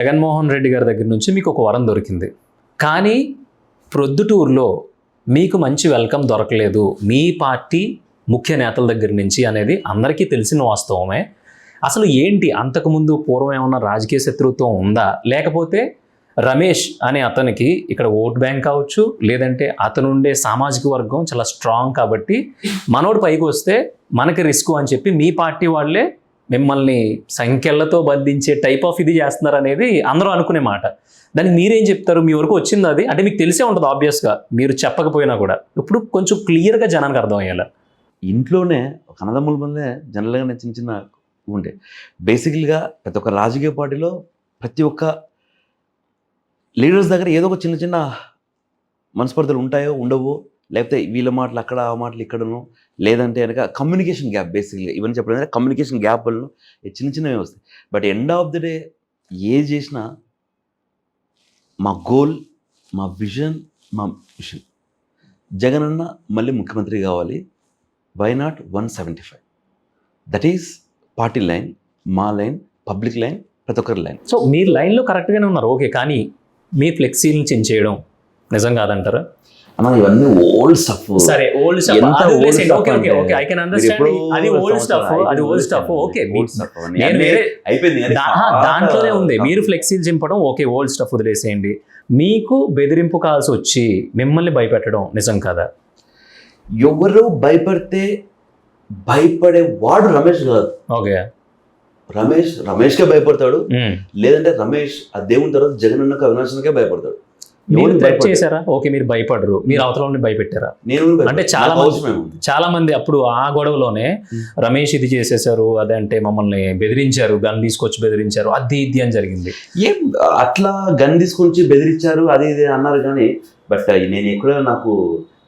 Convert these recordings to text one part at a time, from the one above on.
జగన్మోహన్ రెడ్డి గారి దగ్గర నుంచి మీకు ఒక వరం దొరికింది. కానీ ప్రొద్దుటూరులో మీకు మంచి వెల్కమ్ దొరకలేదు. మీ పార్టీ ముఖ్య నేతల దగ్గర నుంచి అనేది అందరికీ తెలిసిన వాస్తవమే. అసలు ఏంటి? అంతకుముందు పూర్వం ఏమన్నా రాజకీయ శత్రుత్వం ఉందా? లేకపోతే రమేష్ అనే అతనికి ఇక్కడ ఓట్ బ్యాంక్ కావచ్చు లేదంటే అతను ఉండే సామాజిక వర్గం చాలా స్ట్రాంగ్ కాబట్టి మనోడు పైకి వస్తే మనకి రిస్క్ అని చెప్పి మీ పార్టీ వాళ్ళే మిమ్మల్ని సంఖ్యలతో బంధించే టైప్ ఆఫ్ ఇది చేస్తున్నారు అనేది అందరూ అనుకునే మాట. దానికి మీరేం చెప్తారు? మీ వరకు వచ్చింది అది. అంటే మీకు తెలిసే ఉంటుంది ఆబ్వియస్గా మీరు చెప్పకపోయినా కూడా. ఇప్పుడు కొంచెం క్లియర్గా జనానికి అర్థం ఇంట్లోనే ఒక అన్నదమ్ముల వల్లే జనరల్గా చిన్న చిన్న ఉండే. బేసికల్గా ప్రతి ఒక్క రాజకీయ పార్టీలో ప్రతి ఒక్క లీడర్స్ దగ్గర ఏదో ఒక చిన్న చిన్న మనస్పర్ధలు ఉంటాయో ఉండవో లేకపోతే వీళ్ళ మాటలు అక్కడ ఆ మాటలు ఇక్కడను లేదంటే కనుక కమ్యూనికేషన్ గ్యాప్ బేసిక్గా ఇవన్నీ చెప్పడం కమ్యూనికేషన్ గ్యాప్ వల్ల చిన్న చిన్నవి వస్తాయి. But end of the day ఏ చేసినా మా గోల్ మా విజన్ మా మిషన్ జగన్ అన్న మళ్ళీ ముఖ్యమంత్రి కావాలి. Why not one seventy five that is party line మా లైన్ పబ్లిక్ లైన్ ప్రతి ఒక్కరి లైన్ సో మీరు లైన్లో కరెక్ట్గానే ఉన్నారు. ఓకే కానీ మీ ఫ్లెక్సీలను చేంజ్ చేయడం నిజం కాదంటారా? అన్న ఇవన్నీ ఓల్డ్ స్టఫ్ సరే old stuff okay okay okay. I can understand అది ఓల్డ్ స్టఫ్ అది ఓల్డ్ స్టఫ్. ఓకే అయిపోయింది దాంట్లోనే ఉంది. మీరు ఫ్లెక్సీలు చింపడం ఓకే ఓల్డ్ స్టఫ్ వదిలేసేయండి. మీకు బెదిరింపు కాల్స్ వచ్చి మిమ్మల్ని భయపెట్టడం నిజం కదా? ఎవరు భయపడితే భయపడే వాడు రమేష్ కాదు. ఓకే. రమేష్ రమేష్కే భయపడతాడు. లేదంటే రమేష్ ఆ దేవుని తర్వాత జగన్ అన్నకు అవినాశనకే భయపడతాడు. మీరు థ్రెట్. చేశారా ఓకే మీరు భయపడరు. మీరు అవతల భయపెట్టారా? నేను. అంటే చాలా. చాలా మంది అప్పుడు ఆ గొడవలోనే. రమేష్ ఇది చేసేసారు అదంటే మమ్మల్ని బెదిరించారు గన్ తీసుకొచ్చి బెదిరించారు అది ఇది అని జరిగింది. ఏం అట్లా గన్ తీసుకొచ్చి బెదిరించారు అది ఇది అన్నారు కానీ బట్ నేను ఎక్కడ నాకు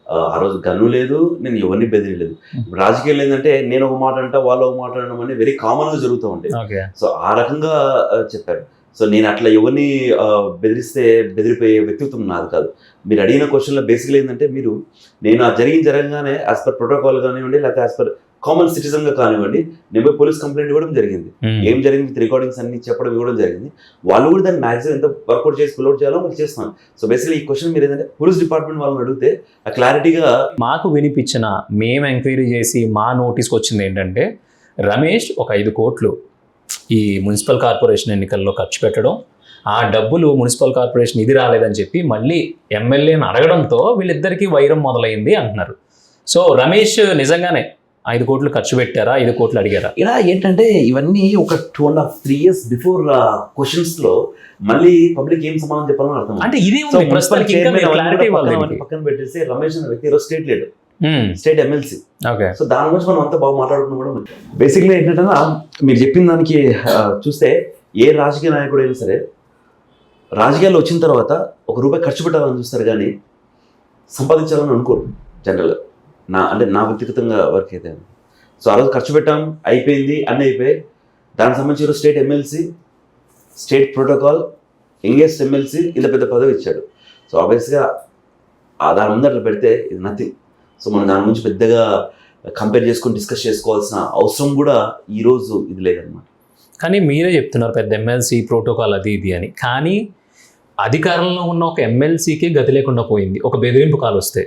ఆ, రోజు గన్ను లేదు నేను ఎవరిని బెదిరలేదు రాజకీయాలు ఏంటంటే నేను ఒక మాట అంటా వాళ్ళు ఒక మాట అనడం అనేది వెరీ కామన్గా జరుగుతూ ఉంటాయి. ఓకే. సో ఆ రకంగా చెప్పారు. సో నేను అట్లా ఎవరిని బెదిరిస్తే బెదిరిపోయే వ్యక్తిత్వం నాది కాదు. మీరు అడిగిన క్వశ్చన్లో బేసిక్లీ ఏంటంటే మీరు నేను ఆ జరిగిన జరగగానే యాజ్ పర్ ప్రోటోకాల్ కానివ్వండి లేకపోతే యాజ్ పర్ కామన్ సిటిజన్గా కానివ్వండి నేను పోయి పోలీస్ కంప్లైంట్ ఇవ్వడం జరిగింది. ఏం జరిగింది? విత్ రికార్డింగ్స్ అన్ని చెప్పడం ఇవ్వడం జరిగింది. వాళ్ళు కూడా దాన్ని మ్యాక్సిమం ఎంత వర్కౌట్ చేసి పుల్అౌట్ చేయాలో వాళ్ళు చేస్తున్నాను సో బేసిక్లీ ఈ క్వశ్చన్ మీరు ఏంటంటే పోలీస్ డిపార్ట్మెంట్ వాళ్ళని అడిగితే ఆ క్లారిటీగా మాకు వినిపించిన మేము ఎంక్వైరీ చేసి మా నోటీస్కి వచ్చింది ఏంటంటే రమేష్ ఒక ఐదు కోట్లు. ఈ మున్సిపల్ కార్పొరేషన్ ఎన్నికల్లో ఖర్చు పెట్టడం ఆ డబ్బులు మున్సిపల్ కార్పొరేషన్ ఇది రాలేదని చెప్పి మళ్ళీ ఎమ్మెల్యేని అడగడంతో వీళ్ళిద్దరికీ వైరం మొదలైంది అంటున్నారు. సో రమేష్ నిజంగానే ఐదు కోట్లు ఖర్చు పెట్టారా ఐదు కోట్లు అడిగారా? ఇలా ఏంటంటే ఇవన్నీ ఒక two and half three years before క్వశ్చన్స్లో మళ్ళీ పబ్లిక్ ఏం సమాధానం చెప్పాలని అర్థం అంటే ఇదే పక్కన పెట్టేసి రమేష్ అనే వ్యక్తి state leader. State MLC okay so దాని గురించి మనం అంతా బాగా మాట్లాడుకున్నాం కూడా బేసిక్లీ ఏంటంటే మీరు చెప్పిన దానికి చూస్తే ఏ రాజకీయ నాయకుడు అయినా సరే రాజకీయాల్లో వచ్చిన తర్వాత ఒక రూపాయి ఖర్చు పెట్టాలని చూస్తారు కానీ సంపాదించాలని అనుకోరు జనరల్గా. నా అంటే నా వ్యక్తిగతంగా వర్క్ అయితే. సో ఆ రోజు ఖర్చు పెట్టాం అయిపోయింది అన్నీ అయిపోయాయి. దానికి సంబంధించి state MLC state protocol youngest MLC ఇంత పెద్ద పదవి ఇచ్చాడు. సో ఆబ్వియస్గా ఆ దాని ముందు అట్లా పెడితే ఇది నథింగ్ సో మనం దాని గురించి పెద్దగా కంపేర్ చేసుకొని డిస్కస్ చేసుకోవాల్సిన అవసరం కూడా ఈరోజు ఇది లేదనమాట కానీ మీరే చెప్తున్నారు పెద్ద ఎమ్మెల్సీ ప్రోటోకాల్ అది ఇది అని. కానీ అధికారంలో ఉన్న ఒక ఎమ్మెల్సీకి గతి లేకుండా పోయింది. ఒక బెదిరింపు కాల్ వస్తే.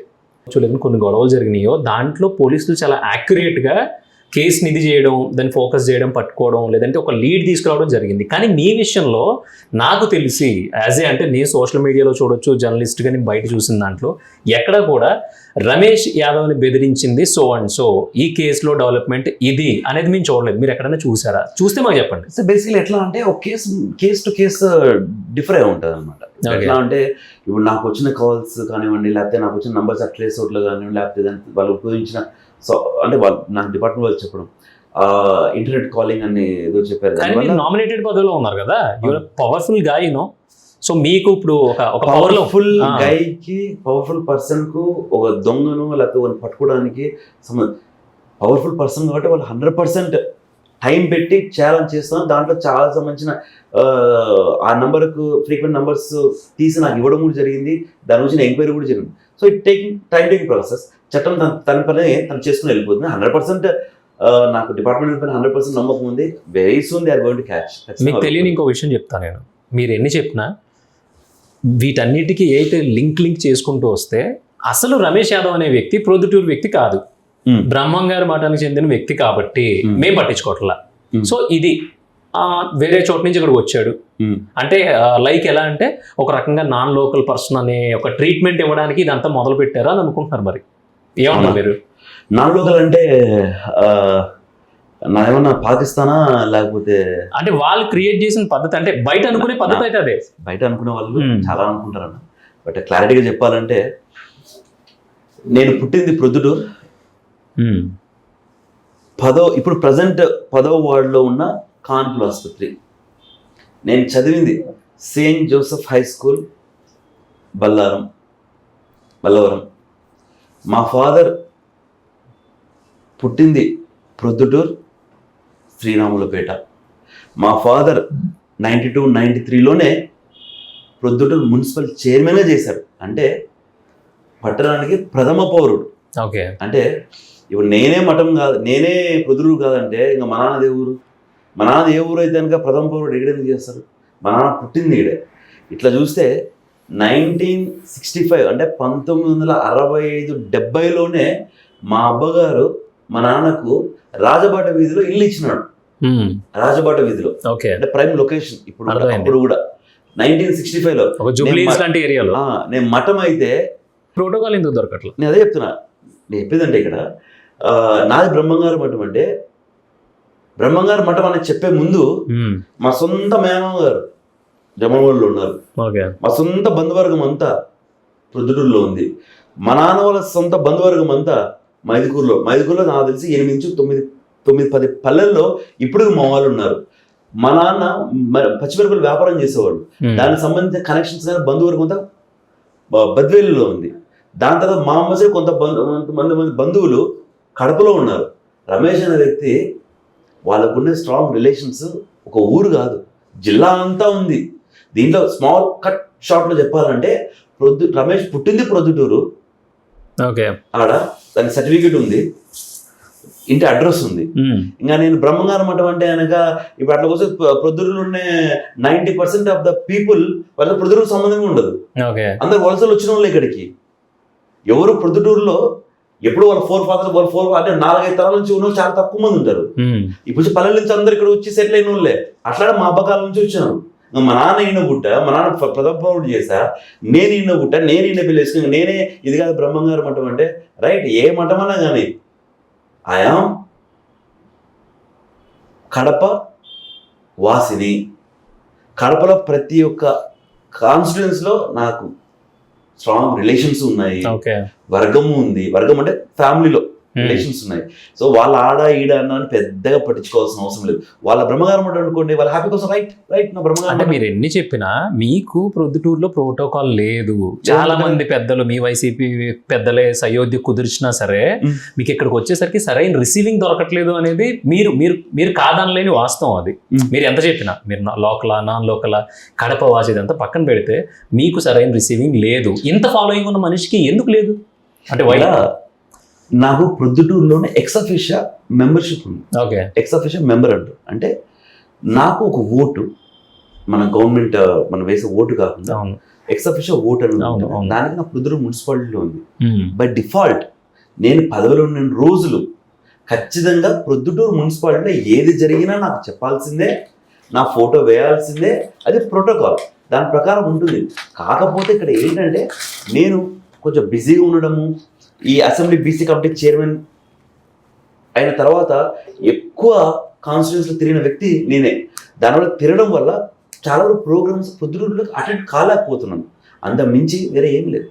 చూడలేదు కొన్ని గొడవలు జరిగినాయో. దాంట్లో పోలీసులు చాలా యాక్యురేట్గా కేసుని ఇది చేయడం దాన్ని ఫోకస్ చేయడం పట్టుకోవడం లేదంటే ఒక లీడ్ తీసుకురావడం జరిగింది. కానీ మీ విషయంలో నాకు తెలిసి యాజ్ ఏ అంటే నేను సోషల్ మీడియాలో చూడొచ్చు జర్నలిస్ట్గా నేను బయట చూసిన దాంట్లో ఎక్కడ కూడా రమేష్ యాదవ్ని బెదిరించింది సో అండ్ సో ఈ కేసులో డెవలప్మెంట్ ఇది అనేది మేము చూడలేదు. మీరు ఎక్కడైనా చూసారా? చూస్తే మాకు చెప్పండి. సో బేసిక్లీ ఎట్లా అంటే ఒక case case to case differ అయి ఉంటుంది అనమాట ఎట్లా అంటే ఇప్పుడు నాకు వచ్చిన కాల్స్ కానివ్వండి లేకపోతే నాకు వచ్చిన నంబర్స్ అట్లే చోట్ల కానివ్వండి లేకపోతే దాన్ని వాళ్ళు ఉపయోగించిన సో అంటే వాళ్ళు నాకు డిపార్ట్మెంట్ వాళ్ళు చెప్పడం. ఇంటర్నెట్ కాలింగ్ అని ఏదో చెప్పారు. నామినేటెడ్ పదవిలో ఉన్నారు కదా? యువర్ పవర్ఫుల్గా యూనో సో మీకు ఇప్పుడు ఒక ఒక పవర్ఫుల్. గైకి పవర్ఫుల్ పర్సన్కు ఒక దొంగను లేకపోతే పట్టుకోవడానికి పవర్ఫుల్ పర్సన్ కాబట్టి వాళ్ళు హండ్రెడ్ పర్సెంట్ టైం పెట్టి ఛాలెంజ్ చేస్తాం దాంట్లో చాలా సంబంధించిన ఆ, నంబర్కు ఫ్రీక్వెంట్ నంబర్స్ తీసి నాకు ఇవ్వడం కూడా జరిగింది. దాని గురించి ఎంక్వైరీ కూడా జరిగింది. So it taking time taking process చట్టం తన తన పని తను చేసుకుని వెళ్ళిపోతుంది. హండ్రెడ్ పర్సెంట్ నాకు డిపార్ట్మెంట్ పైన హండ్రెడ్ పర్సెంట్ నమ్మకం ఉంది. Very soon they are going to catch మీకు తెలియని ఇంకో విషయం చెప్తాను నేను. మీరు ఎన్ని చెప్పినా వీటన్నిటికీ అయితే లింక్ లింక్ చేసుకుంటూ వస్తే అసలు రమేష్ యాదవ్ అనే వ్యక్తి ప్రొద్దుటూరు వ్యక్తి కాదు. బ్రహ్మం గారి మఠానికి చెందిన వ్యక్తి కాబట్టి Hmm. మేం పట్టించుకోవట్లా Hmm. సో ఇది వేరే చోట నుంచి ఇక్కడికి వచ్చాడు. అంటే లైక్ ఎలా అంటే ఒక రకంగా నాన్ లోకల్ పర్సన్ అనే ఒక ట్రీట్మెంట్ ఇవ్వడానికి ఇదంతా మొదలు పెట్టారా అని అనుకుంటున్నారు మరి ఏమన్నారు. మీరు నాన్ లోకల్ అంటే ఆ, నాదేమన్నా పాకిస్తానా లేకపోతే అంటే వాళ్ళు క్రియేట్ చేసిన పద్ధతి అంటే బయట అనుకునే పద్ధతి అయితే అదే బయట అనుకునే వాళ్ళు Hmm. చాలా అనుకుంటారన్న బట్ క్లారిటీగా చెప్పాలంటే నేను పుట్టింది ప్రొద్దుటూరు Hmm. పదో ఇప్పుడు ప్రజెంట్ పదో వార్డులో ఉన్న కాన్పుల ఆసుపత్రి. నేను చదివింది Saint Joseph High School Ballaram Ballavaram. మా ఫాదర్ పుట్టింది ప్రొద్దుటూర్ శ్రీరాములపేట. మా ఫాదర్ నైంటీ టూ నైంటీ త్రీలోనే ప్రొద్దుటూరు మున్సిపల్ చైర్మన్గా చేశారు. అంటే పట్టణానికి ప్రథమ పౌరుడు. ఓకే. అంటే ఇప్పుడు నేనే మఠం కాదు నేనే ప్రొద్దురు కాదంటే ఇంకా మా నాన్న ఏ ఊరు మా నాన్న ఏ ఊరు అయితే కనుక ప్రథమ పౌరుడు ఎక్కడెందుకు చేస్తారు? మా నాన్న పుట్టింది ఈడే. ఇట్లా చూస్తే నైన్టీన్ సిక్స్టీ ఫైవ్ అంటే పంతొమ్మిది వందల అరవై ఐదు డెబ్బైలోనే మా అబ్బగారు మా నాన్నకు రాజబాట వీధిలో ఇల్లు ఇచ్చినాడు. రాజబాట వీధిలో. ఓకే. అంటే ప్రైమ్ లొకేషన్ ఇప్పుడు. అప్పుడు కూడా. నైన్టీన్ సిక్స్టీ ఒక జూబ్లీస్ నేను- లాంటి ఏరియాలో. నేను మఠం అయితే ప్రోటోకాల్ ఎందుకు దొరకట్లా? నేను అదే చెప్తున్నా. నేను చెప్పేదంటే ఇక్కడ నాది బ్రహ్మంగారు మఠం అంటే బ్రహ్మంగారు మఠం అని చెప్పే ముందు మా సొంత మేనమ్మ గారు జమవోళ్ళు ఉన్నారు. మా సొంత బంధువర్గం అంతా ప్రొద్దుటూరులో ఉంది. మా నాన్న వాళ్ళ సొంత బంధువర్గం అంతా మైదుకూరులో. మైదుకూరులో నాకు తెలిసి ఎనిమిది నుంచి తొమ్మిది తొమ్మిది పది పల్లెల్లో ఇప్పుడు మా వాళ్ళు ఉన్నారు. మా నాన్న పచ్చిమిరపకాయలు వ్యాపారం చేసేవాడు. దానికి సంబంధించిన కనెక్షన్స్ కానీ బంధువర్గం అంతా బద్వేలులో ఉంది. దాని తర్వాత మా అమ్మ సైడ్ కొంత మంది మంది బంధువులు కడపలో ఉన్నారు. రమేష్ అనే వ్యక్తి వాళ్ళకున్న స్ట్రాంగ్ రిలేషన్స్ ఒక ఊరు కాదు జిల్లా అంతా ఉంది. దీంట్లో స్మాల్ కట్ షార్ట్లో చెప్పాలంటే ప్రొద్దు రమేష్ పుట్టింది ప్రొద్దుటూరు. ఓకే. ఆడ దాని సర్టిఫికేట్ ఉంది. ఇంటి అడ్రస్ ఉంది. ఇంకా నేను బ్రహ్మంగారు మఠం అంటే కనుక ఇప్పుడు అట్లా కోసం ప్రొద్దుటూరులో ఉండే ninety percent of the people వాళ్ళ ప్రొద్దుటూరు సంబంధమే ఉండదు. అందరు వలసలు వచ్చిన వాళ్ళు ఇక్కడికి. ఎవరు ప్రొద్దుటూరులో ఎప్పుడు వాళ్ళ ఫోర్ ఫాదర్ వాళ్ళ ఫోర్ అంటే నాలుగైదు తరాల నుంచి ఉన్న చాలా తక్కువ మంది ఉంటారు. ఇప్పుడు పల్లెల నుంచి అందరు ఇక్కడ వచ్చి సెటిల్ అయిన వాళ్ళే. అట్లానే మా అబ్బకాల నుంచి వచ్చాను మా నాన్న ఈయన పుట్ట మా నాన్న ప్ర- ప్రథమ పౌరుడు చేశా. నేను ఈయన పుట్ట నేను ఈయన పెళ్ళి చేసుకుని నేనే ఇది కాదు బ్రహ్మంగారు మఠం అంటే రైట్ ఏ మఠం అన్నా కానీ ఆయాం కడప వాసిని. కడపలో ప్రతి ఒక్క కాన్స్టిట్యున్స్లో నాకు స్ట్రాంగ్ రిలేషన్స్ ఉన్నాయి. ఓకే. వర్గము ఉంది. వర్గం అంటే ఫ్యామిలీలో రిలేషన్స్ ఉన్నాయి. సో వాళ్ళ ఆడ ఈడ అన్న పెద్దగా పట్టించుకోవాల్సిన అవసరం లేదు. వాళ్ళ బ్రహ్మగారం అనుకోండి వాళ్ళ హ్యాపీ కోసం రైట్ రైట్ నా బ్రహ్మగారం అంటే. మీరు ఎన్ని చెప్పినా మీకు ప్రొద్దుటూరులో ప్రోటోకాల్ లేదు. చాలా మంది పెద్దలు మీ వైసీపీ పెద్దలే సయోధ్య కుదిర్చినా సరే మ్. మీకు ఇక్కడికి వచ్చేసరికి సరైన రిసీవింగ్ దొరకట్లేదు అనేది మీరు మీరు మీరు కాదనలేని వాస్తవం అది. మ్. మీరు ఎంత చెప్పినా మీరు లోకల నాన్ లోకల కడప వాసి ఇదంతా పక్కన పెడితే మీకు సరైన రిసీవింగ్ లేదు. ఇంత ఫాలోయింగ్ ఉన్న మనిషికి ఎందుకు లేదు? అంటే వై ఇలా నాకు ప్రొద్దుటూరులోనే ఎక్సఫిషియా మెంబర్షిప్ ఉంది. ఓకే. ఎక్సఫిషియా మెంబర్ అంటారు అంటే నాకు ఒక ఓటు మన గవర్నమెంట్ మనం వేసే ఓటు కాకుండా ఎక్సఫిషియా ఓటు అని. దానికి నా ప్రొద్దుటూరు మున్సిపాలిటీలో ఉంది. బై డిఫాల్ట్ నేను పదవిలో ఉన్న రోజులు ఖచ్చితంగా ప్రొద్దుటూరు మున్సిపాలిటీలో ఏది జరిగినా నాకు చెప్పాల్సిందే నా ఫోటో వేయాల్సిందే అది ప్రోటోకాల్. దాని ప్రకారం ఉంటుంది. కాకపోతే ఇక్కడ ఏంటంటే నేను కొంచెం బిజీగా ఉండడము ఈ అసెంబ్లీ బీసీ కమిటీ చైర్మన్ అయిన తర్వాత ఎక్కువ కాన్స్టిట్యూన్స్లో తిరిగిన వ్యక్తి నేనే. దానివల్ల తిరగడం వల్ల చాలా వరకు ప్రోగ్రామ్స్ పొద్దుటూరులో అటెండ్ కాలేకపోతున్నాను. అంత మించి వేరే ఏం లేదు.